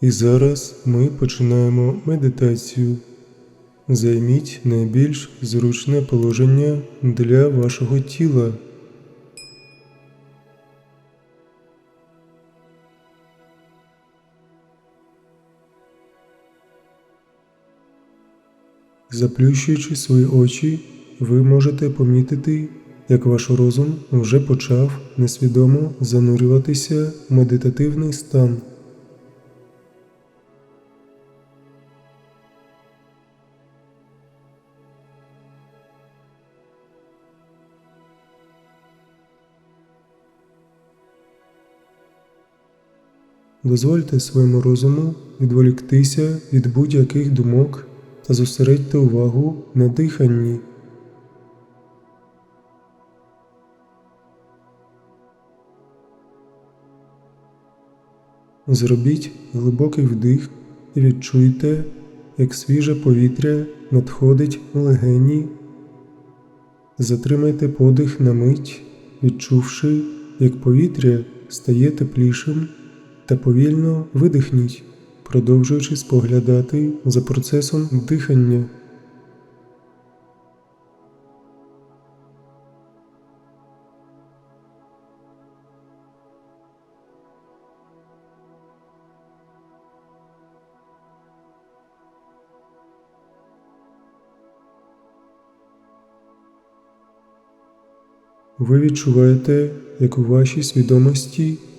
І зараз ми починаємо медитацію. Займіть найбільш зручне положення для вашого тіла. Заплющуючи свої очі, ви можете помітити, як ваш розум вже почав несвідомо занурюватися в медитативний стан. Дозвольте своєму розуму відволіктися від будь-яких думок та зосередьте увагу на диханні. Зробіть глибокий вдих і відчуйте, як свіже повітря надходить у легені. Затримайте подих на мить, відчувши, як повітря стає теплішим, та повільно видихніть, продовжуючи споглядати за процесом дихання. Ви відчуваєте, як у вашій свідомості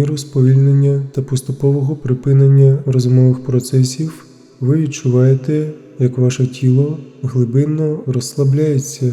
Міру сповільнення та поступового припинення розумових процесів ви відчуваєте, як ваше тіло глибинно розслабляється.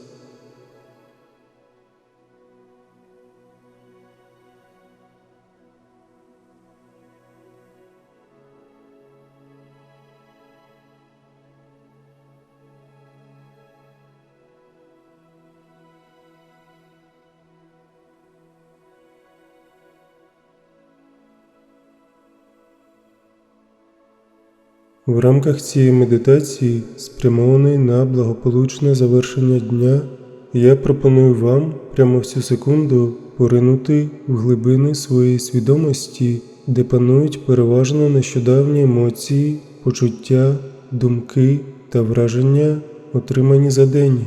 В рамках цієї медитації, спрямованої на благополучне завершення дня, я пропоную вам прямо в цю секунду поринути в глибини своєї свідомості, де панують переважно нещодавні емоції, почуття, думки та враження, отримані за день.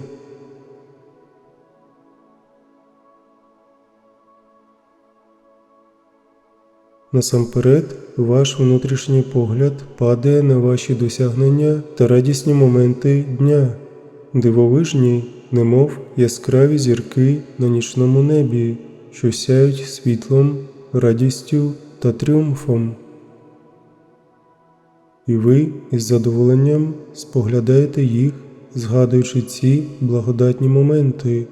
Насамперед, ваш внутрішній погляд падає на ваші досягнення та радісні моменти дня, дивовижні, немов яскраві зірки на нічному небі, що сяють світлом, радістю та тріумфом. І ви із задоволенням споглядаєте їх, згадуючи ці благодатні моменти.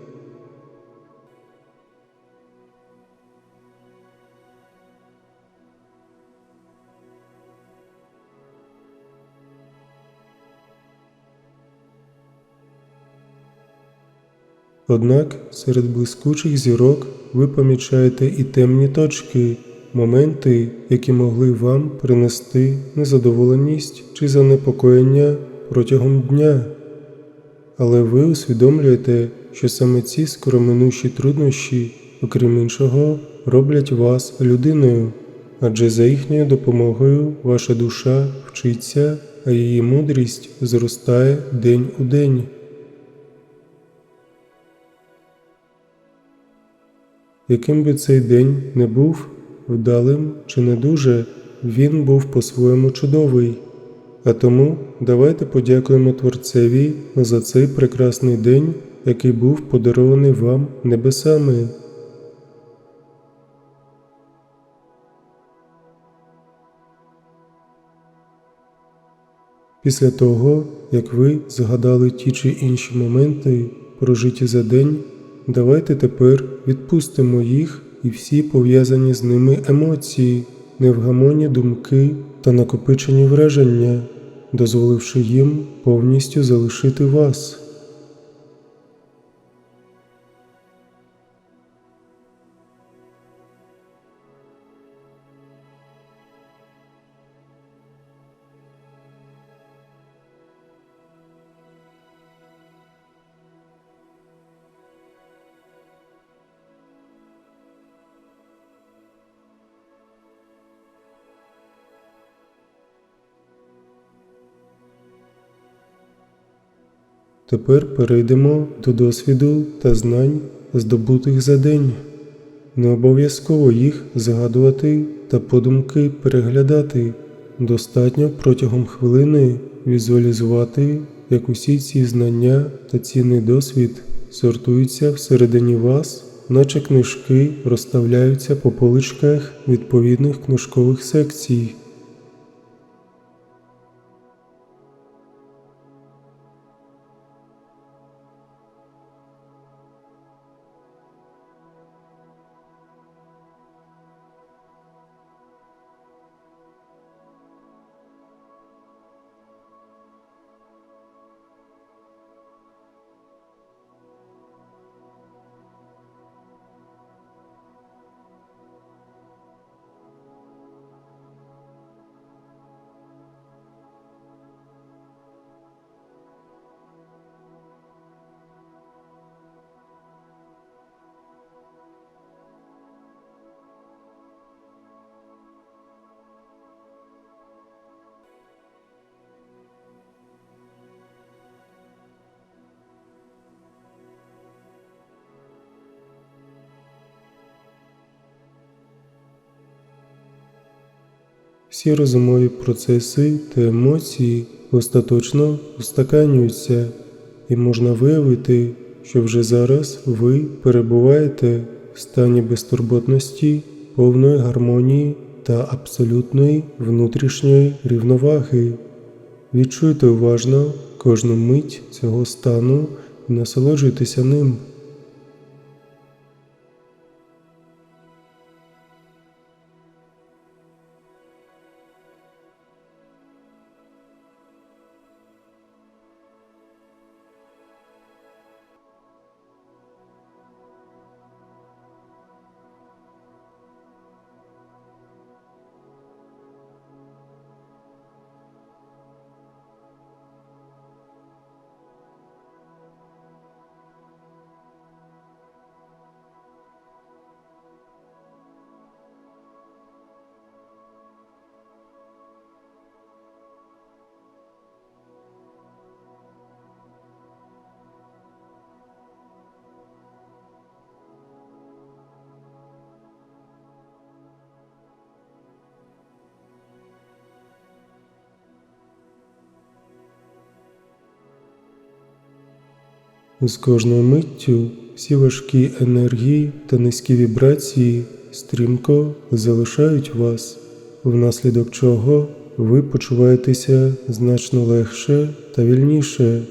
Однак серед блискучих зірок ви помічаєте і темні точки, моменти, які могли вам принести незадоволеність чи занепокоєння протягом дня. Але ви усвідомлюєте, що саме ці скороминущі труднощі, окрім іншого, роблять вас людиною, адже за їхньою допомогою ваша душа вчиться, а її мудрість зростає день у день. Яким би цей день не був вдалим чи не дуже, він був по-своєму чудовий. А тому давайте подякуємо Творцеві за цей прекрасний день, який був подарований вам небесами. Після того, як ви згадали ті чи інші моменти, прожиті за день, давайте тепер відпустимо їх і всі пов'язані з ними емоції, невгамонні думки та накопичені враження, дозволивши їм повністю залишити вас. Тепер перейдемо до досвіду та знань, здобутих за день. Не обов'язково їх згадувати та подумки переглядати. Достатньо протягом хвилини візуалізувати як усі ці знання та цінний досвід сортуються всередині вас, наче книжки розставляються по поличках відповідних книжкових секцій. Всі розумові процеси та емоції остаточно устаканюються, і можна виявити, що вже зараз ви перебуваєте в стані безтурботності, повної гармонії та абсолютної внутрішньої рівноваги. Відчуйте уважно кожну мить цього стану і насолоджуйтеся ним. З кожною миттю всі важкі енергії та низькі вібрації стрімко залишають вас, внаслідок чого ви почуваєтеся значно легше та вільніше.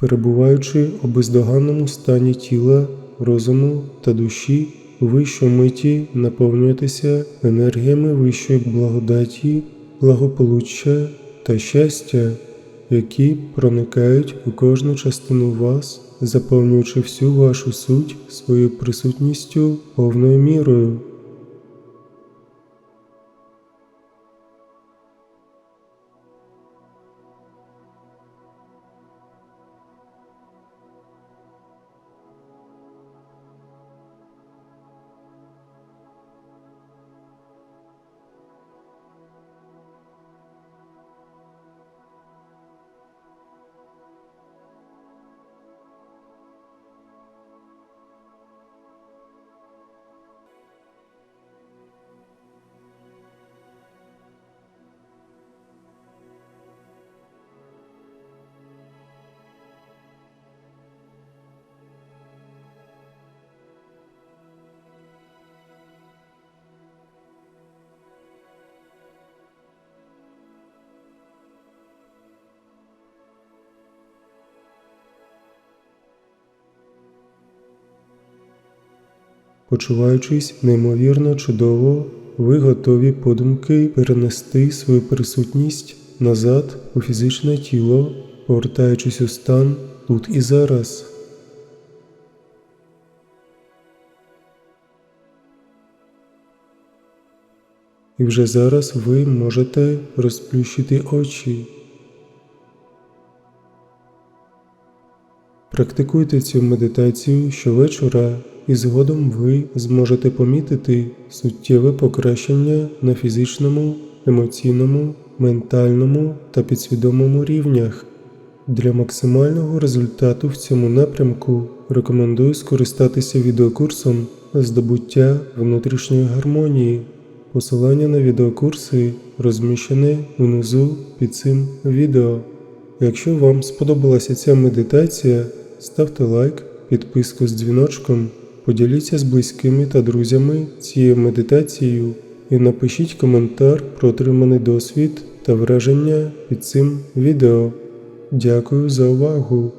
Перебуваючи у бездоганному стані тіла, розуму та душі, ви щомиті наповнюєтеся енергіями вищої благодаті, благополуччя та щастя, які проникають у кожну частину вас, заповнюючи всю вашу суть своєю присутністю повною мірою. Почуваючись неймовірно чудово, ви готові подумки перенести свою присутність назад у фізичне тіло, повертаючись у стан тут і зараз. І вже зараз ви можете розплющити очі. Практикуйте цю медитацію щовечора, і згодом ви зможете помітити суттєве покращення на фізичному, емоційному, ментальному та підсвідомому рівнях. Для максимального результату в цьому напрямку рекомендую скористатися відеокурсом здобуття внутрішньої гармонії. Посилання на відеокурси розміщене внизу під цим відео. Якщо вам сподобалася ця медитація, ставте лайк, підписку з дзвіночком, поділіться з близькими та друзями цією медитацією і напишіть коментар про отриманий досвід та враження під цим відео. Дякую за увагу!